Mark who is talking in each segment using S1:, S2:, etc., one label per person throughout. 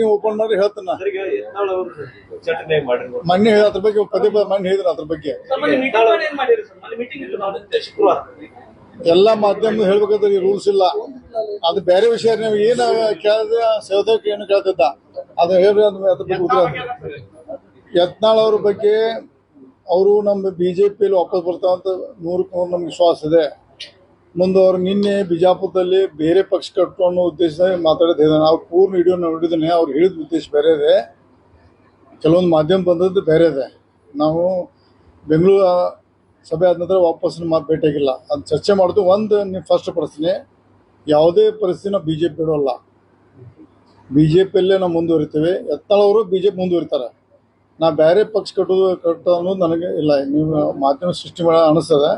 S1: ನೀವು ಓಪನ್ ಮಾಡಿ ಹೇಳ್ತಾನ ಮೊನ್ನೆ ಹೇಳಿದ ಅದ್ರ ಬಗ್ಗೆ ಪದೇ ಪದೇ ಮೊನ್ನೆ ಹೇಳಿದ್ರ ಅದ್ರ ಬಗ್ಗೆ.
S2: ಎಲ್ಲಾ
S1: ಎಲ್ಲ ಮಾಧ್ಯಮ ಹೇಳ್ಬೇಕಾದ್ರೆ ಈ ರೂಲ್ಸ್ ಇಲ್ಲ. ಅದು ಬೇರೆ ವಿಷಯ ನೀವು ಏನ ಕೇಳಿದ್ರೆ ಸೌದಕ್ಕೆ ಏನು ಕೇಳ್ತಿದ್ದ? ಅದು ಹೇಳ್ರಿ ಅದ್ರ ಅದ್ರ ಬಗ್ಗೆ ಉತ್ತರ ಯತ್ನಾಳ್ ಅವ್ರ ಬಗ್ಗೆ ಅವರು ನಮ್ಮ ಬಿ ಜೆ ಪಿಯಲ್ಲಿ ವಾಪಸ್ ಬರ್ತಾವಂತ ನೂರಕ್ಕೆ ನೂರು ನಮ್ಗೆ ವಿಶ್ವಾಸ ಇದೆ. ಮುಂದೆ ಅವ್ರು ನಿನ್ನೆ ಬಿಜಾಪುರದಲ್ಲಿ ಬೇರೆ ಪಕ್ಷ ಕಟ್ಟು ಅನ್ನೋ ಉದ್ದೇಶದಲ್ಲಿ ಮಾತಾಡಿದ ನಾವು ಪೂರ್ಣ ವಿಡಿಯೋ ನೋಡಿದ್ದೇನೆ. ಅವ್ರು ಹೇಳಿದ ಉದ್ದೇಶ ಬೇರೆ ಇದೆ. ಕೆಲವೊಂದು ಮಾಧ್ಯಮ ಬಂದದ್ದು ಬೇರೆ ಇದೆ. ನಾವು ಬೆಂಗಳೂರು ಸಭೆ ಆದ ನಂತರ ವಾಪಸ್ ಮಾತು ಭೇಟಿಯಾಗಿಲ್ಲ. ಅದು ಚರ್ಚೆ ಮಾಡೋದು ಒಂದು ನೀವು ಫಸ್ಟ್ ಪರಿಸ್ಥಿತಿ ಯಾವುದೇ ಪರಿಸ್ಥಿತಿ ನಾವು ಬಿ ಜೆ ಪಿ ಬಿಡೋಲ್ಲ ಬಿ ಜೆ ಪಿಯಲ್ಲೇ ನಾವು ಮುಂದುವರಿತೇವೆ. ಎತ್ತಳವರು ಬಿ ಜೆ ಪಿ ಮುಂದುವರಿತಾರೆ. ನಾ ಬೇರೆ ಪಕ್ಷ ಕಟ್ಟೋದು ಕಟ್ಟೋದು ಅನ್ನೋದು ನನಗೆ ಇಲ್ಲ. ನೀವು ಮಾಧ್ಯಮ ಸೃಷ್ಟಿ ಮಾಡ ಅನಿಸ್ತದೆ.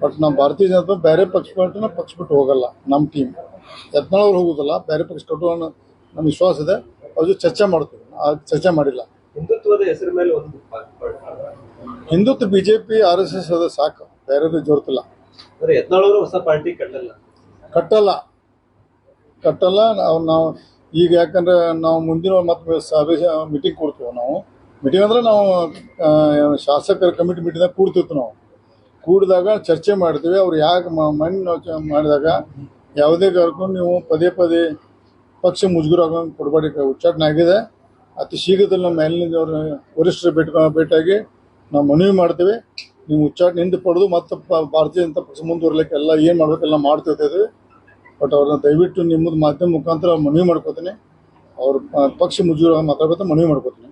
S1: ಬಟ್ ನಮ್ಮ ಭಾರತೀಯ ಜನತಾ ಬೇರೆ ಪಕ್ಷ ಬಿಟ್ಟು ನಾವು ಪಕ್ಷ ಬಿಟ್ಟು ಹೋಗಲ್ಲ ನಮ್ಮ ಟೀಮ್ ಯತ್ನಾಳವ್ರು ಹೋಗೋದಿಲ್ಲ ಬೇರೆ ಪಕ್ಷ ಕಟ್ಟುವ ನಮ್ಮ ವಿಶ್ವಾಸ ಇದೆ ಅವ್ರ ಜೊತೆ ಚರ್ಚೆ ಮಾಡ್ತೀವಿ. ಚರ್ಚೆ ಮಾಡಿಲ್ಲ.
S2: ಹಿಂದುತ್ವದ ಹೆಸರು ಮೇಲೆ ಒಂದು
S1: Hindutva B J P R S S ಅದ ಸಾಕು ಬೇರೆದು ಜೋರ್ತಿಲ್ಲ.
S2: ಯತ್ನಾಳವರು ಹೊಸ ಪಾರ್ಟಿ ಕಟ್ಟಲ್ಲ.
S1: ಕಟ್ಟಲ್ಲ. ಕಟ್ಟಲ್ಲ ನಾವು ನಾವು ಈಗ ಯಾಕಂದ್ರೆ ನಾವು ಮುಂದಿನ ಮತ್ತೆ ಸಭೆ ಮೀಟಿಂಗ್ ಕೊಡ್ತೀವಿ ನಾವು. ಮೀಟಿಂಗ್ ಅಂದ್ರೆ ನಾವು ಶಾಸಕರ ಕಮಿಟಿ ಮೀಟಿಂಗ್ದಾಗ ಕೂಡ್ತಿತ್ತು ನಾವು. ಕೂಡಿದಾಗ ಚರ್ಚೆ ಮಾಡ್ತೀವಿ. ಅವ್ರು ಯಾಕೆ ಮಣ್ಣು ಮಾಡಿದಾಗ ಯಾವುದೇ ಕಾರಣಕ್ಕೂ ನೀವು ಪದೇ ಪದೇ ಪಕ್ಷ ಮುಜುಗರ ಆಗೋಂಗೆ ಕೊಡಬೇಡಿ ಉಚ್ಚಾಟನೆ ಆಗಿದೆ. ಅತಿ ಶೀಘ್ರದಲ್ಲಿ ನಮ್ಮ ಮೇಲಿನಿಂದ ಅವ್ರ ವರಿಷ್ಠರು ಭೇಟಿ ಭೇಟಿಯಾಗಿ ನಾವು ಮನವಿ ಮಾಡ್ತೀವಿ. ನೀವು ಉಚ್ಚಾಟನೆ ಹಿಂದೆ ಪಡೆದು ಮತ್ತೆ ಭಾರತೀಯ ಜನತಾ ಪಕ್ಷ ಮುಂದುವರ್ಲಿಕ್ಕೆ ಎಲ್ಲ ಏನು ಮಾಡಬೇಕೆಲ್ಲ ಮಾಡ್ತಿರ್ತೀವಿ ಬಟ್ ಅವ್ರನ್ನ ದಯವಿಟ್ಟು ನಿಮ್ಮದು ಮಾಧ್ಯಮ ಮುಖಾಂತರ ಮನವಿ ಮಾಡ್ಕೋತೀನಿ. ಅವ್ರ ಪಕ್ಷ ಮುಜುಗರ ಮಾತಾಡ್ಬೇಕು ಮನವಿ ಮಾಡ್ಕೋತೀನಿ.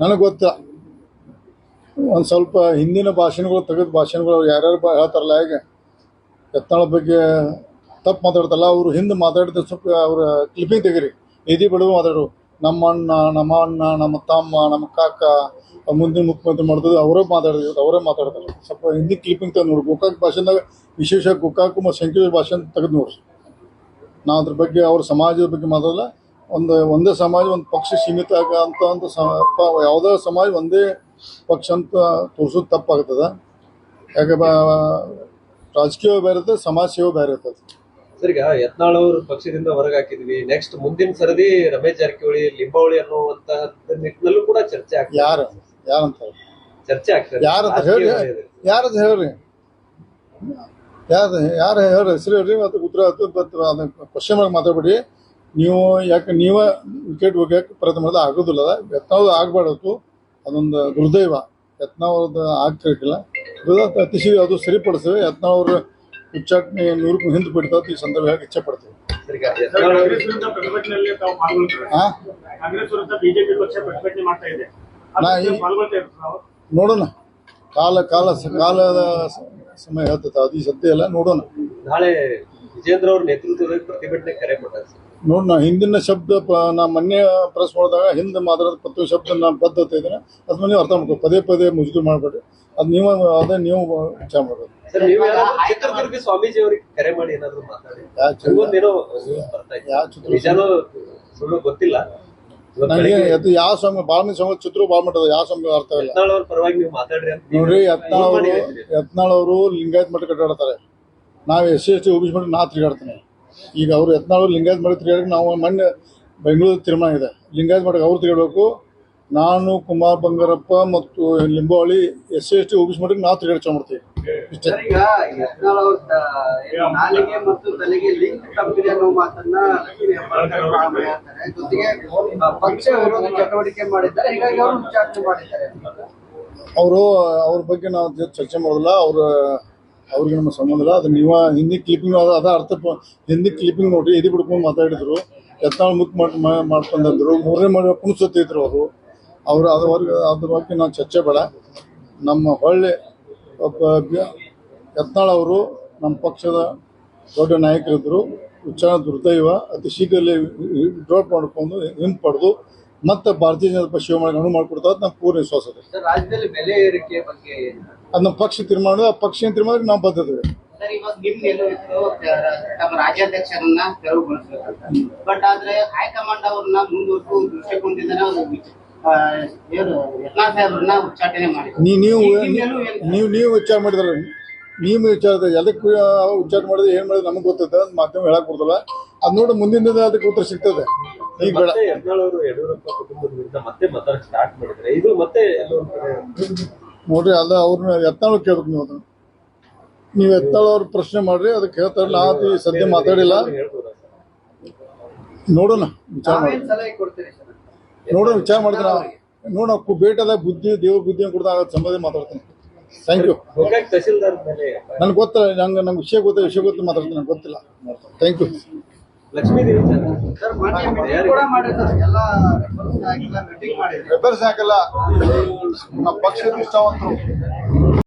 S1: ನನಗೆ ಯಾಕೋ ಒಂದು ಸ್ವಲ್ಪ ಹಿಂದಿನ ಭಾಷಣಗಳು, ತೆಗೆದ ಭಾಷಣಗಳು ಯಾರ್ಯಾರು ಬಾ ಹೇಳ್ತಾರಲ್ಲ ಹೇಗೆ? ಯತ್ನಾಳ ಬಗ್ಗೆ ತಪ್ಪು ಮಾತಾಡ್ತಲ್ಲ ಅವರು ಹಿಂದೆ ಮಾತಾಡಿದ ಸ್ವಲ್ಪ ಅವ್ರ ಕ್ಲಿಪ್ಪಿಂಗ್ ತೆಗೀರಿ. ನಿಧಿ ಬಿಡುವ ಮಾತಾಡೋರು. ನಮ್ಮ ಅಣ್ಣ ನಮ್ಮ ಅಣ್ಣ, ನಮ್ಮ ತಮ್ಮ, ನಮ್ಮ ಕಾಕ ಮುಂದಿನ ಮುಖ್ಯಮಂತ್ರಿ ಮಾಡಿದ್ರು ಅವರೇ ಮಾತಾಡಿದ್ರು ಅವರೇ ಮಾತಾಡ್ತಾರೆ ಸ್ವಲ್ಪ ಹಿಂದಿ ಕ್ಲಿಪ್ಪಿಂಗ್ ತೆಗೆದು ನೋಡಿ ಗೋಕಾಕ್ ಭಾಷೆದಾಗ ವಿಶೇಷ ಗೋಕಾಕು ಮತ್ತು ಸಂಕೀರ್ ಭಾಷೆ ಅಂತ ತೆಗೆದು ನೋಡ್ರಿ. ನಾವು ಅದ್ರ ಬಗ್ಗೆ ಅವ್ರ ಸಮಾಜದ ಬಗ್ಗೆ ಮಾತಾಡಲ್ಲ. ಒಂದು, ಒಂದೇ ಸಮಾಜ, ಒಂದು ಪಕ್ಷ ಸೀಮಿತ ಆಗ ಅಂತ ಒಂದು ಸ- ಯಾವುದೇ ಸಮಾಜ ಒಂದೇ ಪಕ್ಷ ಅಂತ ತೋರಿಸೋದು ತಪ್ಪಾಗ್ತದೆ. ಯಾಕೆ ರಾಜಕೀಯ ಬೇರೆ ಇರ್ತದೆ ಸಮಾಜ ಸೇವೆ ಬೇರೆ ಇರ್ತದೆ.
S2: ಸರ್ ಈಗ ಯತ್ನಾಳ್ ಅವರು ಪಕ್ಷದಿಂದ ಹೊರಗೆ ಹಾಕಿದ್ವಿ. ನೆಕ್ಸ್ಟ್ ಮುಂದಿನ ಸರದಿ ರಮೇಶ್ ಜಾರಕಿಹೊಳಿ ಲಿಂಬಾವಳಿ ಅನ್ನುವಂತಹ ನಿಟ್ಟಿನಲ್ಲೂ ಕೂಡ ಚರ್ಚೆ ಆಗ್ತದೆ.
S1: ಯಾರು? ಯಾರಂತಾರೆ?
S2: ಚರ್ಚೆ ಆಗ್ತದೆ.
S1: ಯಾರಂತ ಹೇಳಿ ಯಾರದು ಹೇಳ್ರಿ? ಯಾರು ಯಾರು ಹೇಳ್ರಿ? ಹೆಸರು ಹೇಳ್ರಿ ಮತ್ತೆ ಉತ್ತರ ಆಯ್ತು ಬಟ್ ಅದನ್ನ ಕ್ವಶನ್ ಮಾಡಿ ಮಾತಾಡ್ಬೇಡಿ. ನೀವು ಯಾಕೆ ನೀವೇ ವಿಕೆಟ್ ಹೋಗ್ಯಾಕೆ ಪ್ರಯತ್ನ ಮಾಡೋದು ಆಗೋದಿಲ್ಲ. ಯತ್ನಾವ್ದು ಆಗಬಾರ್ದು. ಅದೊಂದು ದುರ್ದೈವ ಯತ್ನಾವ್ರದ್ದು ಆಗ್ತಿರ್ಕಿಲ್ಲ ದುರ್ದೈವ ಅತಿ ಶೀಘ್ರ ಅದು ಸರಿಪಡಿಸ್ತೇವೆ ಯತ್ನಾವ್ರ ಉಚ್ಚಾಟನೆ ನೂರಕ್ಕೂ ಹಿಂದೆ ಬಿಡ್ತಾವ್ ಈ ಸಂದರ್ಭ ಹೇಗೆ ಇಚ್ಛೆ ಪಡ್ತೀವಿ ನೋಡೋಣ. ಕಾಲ ಕಾಲ, ಕಾಲದ ಸಮಯ ಹೇಳ್ತದ ಅದು ಸದ್ಯ ಇಲ್ಲ ನೋಡೋಣ.
S2: ನಾಳೆ ವಿಜೇಂದ್ರ ಅವ್ರ ನೇತೃತ್ವದಲ್ಲಿ ಪ್ರತಿಭಟನೆ ಕರೆ ಕೊಟ್ಟಾರೆ
S1: ನೋಡಿ ನಾ ಹಿಂದಿನ ಶಬ್ದ ಪ- ನಾ ಮೊನ್ನೆ ಪ್ರೆಸ್ ಮಾಡಿದಾಗ ಹಿಂದೆ ಮಾತಾಡೋದು ಪ್ರತಿ ಶಬ್ದ ನಾನು ಬದ್ಧತೆ ಇದ್ದೀನಿ ಅದ್ರ ನೀವು ಅರ್ಥ ಮಾಡ್ಕೊ ಪದೇ ಪದೇ ಮುಜುಗರ ಮಾಡಬೇಡಿ. ಅದು ನೀವು ಅದೇ ನೀವು ವಿಚಾರ ಮಾಡೋದು
S2: ಸರ್ ನೀವು ಯಾರಾದ್ರೂ ಚಿತ್ರದುರ್ಗ ಸ್ವಾಮೀಜಿ ಅವರಿಗೆ ಕರೆ ಮಾಡಿ ಏನಾದ್ರು ಮಾತಾಡಿ.
S1: ಯಾವ ಚಿತ್ರ-
S2: ಗೊತ್ತಿಲ್ಲ.
S1: ನನಗೆ ಅದು ಯಾವ ಸ್ವಾಮಿ ಭಾಳ ಮಂದಿ ಸ್ವಾಮಿ ಚಿತ್ರ ಭಾಳ ಮಟ್ಟದ ಯಾವ ಸ್ವಾಮಿ ಅರ್ಥ ಇಲ್ಲ. ನೋಡ್ರಿ ಯತ್ನಾಳ್ ಅವರು. ಯತ್ನಾಳ್ ಅವರು ಲಿಂಗಾಯತ್ ಮಠ ಕಟ್ಟಾಡ್ತಾರೆ ನಾವು S C S T OBC ಮಟ್ಟ ನಾ ತಿರುಗಾಡ್ತೀನಿ. ಈಗ ಅವರು ಯತ್ನಾಳು ಲಿಂಗಾಯತ್ ಮಠ ತಿರುಗಾಡಕ್ಕೆ ನಾವು ಮೊನ್ನೆ ಬೆಂಗಳೂರು ತೀರ್ಮಾನ ಇದೆ. ಲಿಂಗಾಯತ್ ಮಾಡಕ್ಕೆ ಅವ್ರು ತಿರುಗಾಡಬೇಕು. ನಾನು ಕುಮಾರ್ ಬಂಗಾರಪ್ಪ ಮತ್ತು Limbavali S C S T OBC ಮಠಕ್ಕೆ ನಾವು ತಿರುಗಾಡಿ ಮಾಡ್ತೀವಿ. ಇಷ್ಟೇ.
S3: ಅವರು ಅವ್ರ
S1: ಬಗ್ಗೆ ನಾವು ಚರ್ಚೆ ಮಾಡೋದಿಲ್ಲ. ಅವ್ರ ಅವ್ರಿಗೆ ನಮ್ಮ ಸಂಬಂಧ ಇಲ್ಲ. ಅದು ನೀವು ಹಿಂದಿ ಕ್ಲಿಪ್ಪಿಂಗ್ ಅದ ಅದ ಅರ್ಥ ಹಿಂದಿ ಕ್ಲಿಪ್ಪಿಂಗ್ ನೋಡ್ರಿ, ಎದಿ ಬಿಡ್ಕೊಂಡು ಮಾತಾಡಿದ್ರು. ಎತ್ತಾಳು ಮುಕ್ ಮಾಡಿ ಮಾಡ್ಕೊಂಡಿದ್ರು. ಮೂರನೇ ಮಾಡಿ ಕುಣಿಸುತ್ತಿದ್ರು ಅವರು. ಅವ್ರು ಅದ್ರವರೆಗೆ ಅದ್ರ ಬಗ್ಗೆ ನಾವು ಚರ್ಚೆ ಬೇಡ. ನಮ್ಮ ಹೊಳ್ಳಿ ಯತ್ನಾಳ್ ಅವರು ನಮ್ಮ ಪಕ್ಷದ ದೊಡ್ಡ ನಾಯಕರಿದ್ದರು ಉಚ್ಚಾರ ದುರ್ದೈವ. ಅತಿ ಶೀಘ್ರದಲ್ಲಿ ಡ್ರಾಪ್ ಮಾಡ್ಕೊಂಡು ಹಿಂಪಡೆದು ಮತ್ತೆ ಭಾರತೀಯ ಜನತಾ ಪಕ್ಷ ಶಿವಮೊಗ್ಗ ಅನು ಮಾಡಿಕೊಡ್ತಾರೆ ನಮ್ಮ ಪೂರ್ಣ ವಿಶ್ವಾಸ ಇದೆ
S3: ಸರ್ ರಾಜ್ಯದಲ್ಲಿ ಬೆಲೆ ಏರಿಕೆ ಬಗ್ಗೆ?
S1: ಅದು ನಮ್ಮ ಪಕ್ಷ ತೀರ್ಮಾನ ಆ ಪಕ್ಷ ತೀರ್ಮಾನ ನಾವು ಬದ್ಧತೆ
S4: ಸರ್ ಇವಾಗ ನಿಮ್ ನಿಲುವಿತ್ತು ತಮ್ಮ ರಾಜ್ಯಾಧ್ಯಕ್ಷರನ್ನ ತೆರವುಗೊಳಿಸಬೇಕಂತ ಬಟ್ ಆದ್ರೆ ಹೈಕಮಾಂಡ್ ಅವ್ರನ್ನ ಮುಂದುವರೆಸುವ ದೃಷ್ಟಿಕೋನದಿಂದನೇ ಅವರು ವಿಚ- ಆ, ಇವ್ರು ಯತ್ನಾಳ್ ಸಾಹೇಬ್ರನ್ನ ಉಚ್ಚಾಟನೆ ಮಾಡಿದ್ರು
S1: ನೀ ನೀವು? ನೀವು ನೀವು ವಿಚಾರ ಮಾಡಿದ್ರೆ ನೀವು ವಿಚಾರದ ಎಲ್ಲಕ್ಕೂ ಉಚ್ಚಾರ ಮಾಡಿದ್ರೆ ಏನು ಮಾಡಿದ್ರೆ ನಮಗೆ ಗೊತ್ತೈತೆ ಮಾಧ್ಯಮ ಹೇಳಕ್ ಬರ್ತಲ್ಲ ಅದ್ ನೋಡಿ ಮುಂದಿನ ದಿನ ಅದಕ್ಕೆ ಉತ್ತರ ಸಿಗ್ತದೆ. ಈಗ ಬೇಡ
S2: ಮತ್ತೆ ಯತ್ನಾಳ್ ಅವರು ಯಡಿಯೂರಪ್ಪ ಕುಟುಂಬದ ವಿರುದ್ಧ ಮತ್ತೆ ಮಾತಾಡಕ್ ಸ್ಟಾರ್ಟ್ ಮಾಡಿದ್ರೆ ಇದು ಮತ್ತೆ ಎಲ್ಲೋ ಒಂದ್ ಕಡೆ
S1: ನೋಡ್ರಿ ಅಲ್ಲ ಅವ್ರನ್ನ ಎತ್ತಾಳು ಕೇಳ್ಬೇಕು ನೀವು ಅದನ್ನ. ನೀವು ಎತ್ತಾಳು ಅವ್ರ ಪ್ರಶ್ನೆ ಮಾಡ್ರಿ ಅದಕ್ಕೆ ಹೇಳ್ತಾರೆ ನಾ ಅದು ಈ ಸದ್ಯ ಮಾತಾಡಿಲ್ಲ.
S2: ಹೇಳ್ಬೋದಾ ಸರ್
S1: ನೋಡೋಣ ವಿಚಾರ ಮಾಡಿ
S3: ನಾವೇನ್ ಸಲಹೆ ಕೊಡ್ತೀರಿ ಸರ್?
S1: ನೋಡೋಣ ವಿಚಾರ ಮಾಡಿದ್ರೆ ನೋಡೋಣ ಬೇಟದ ಬುದ್ಧಿ ದೇವ್ರ ಬುದ್ಧಿ ಕೊಡ್ದಾಗ ಸಂಬಂಧ ಮಾತಾಡ್ತೀನಿ. ಥ್ಯಾಂಕ್ ಯು
S2: ಗೋಕಾಕ್ ತಹಸೀಲ್ದಾರ್ ಮೇಲೆ
S1: ನನ್ಗೆ ಗೊತ್ತಿಲ್ಲ ನಂಗೆ ನಂಗೆ ವಿಷಯ ಗೊತ್ತಿಲ್ಲ ವಿಷಯ ಗೊತ್ತು ಮಾತಾಡ್ತೀನಿ ನಂಗೆ ಗೊತ್ತಿಲ್ಲ. Thank you
S2: Lakshmidevi Chandra
S3: sir ಮೊನ್ನೆ ಮೀಟಿಂಗ್ ಕೂಡ ಮಾಡಿದ್ದಾರೆ ಎಲ್ಲ ರೆಫರೆನ್ಸ್
S1: ಹಾಕಿಲ್ಲ ನಮ್ಮ ಪಕ್ಷದ ನಿಷ್ಠಾವಂತರು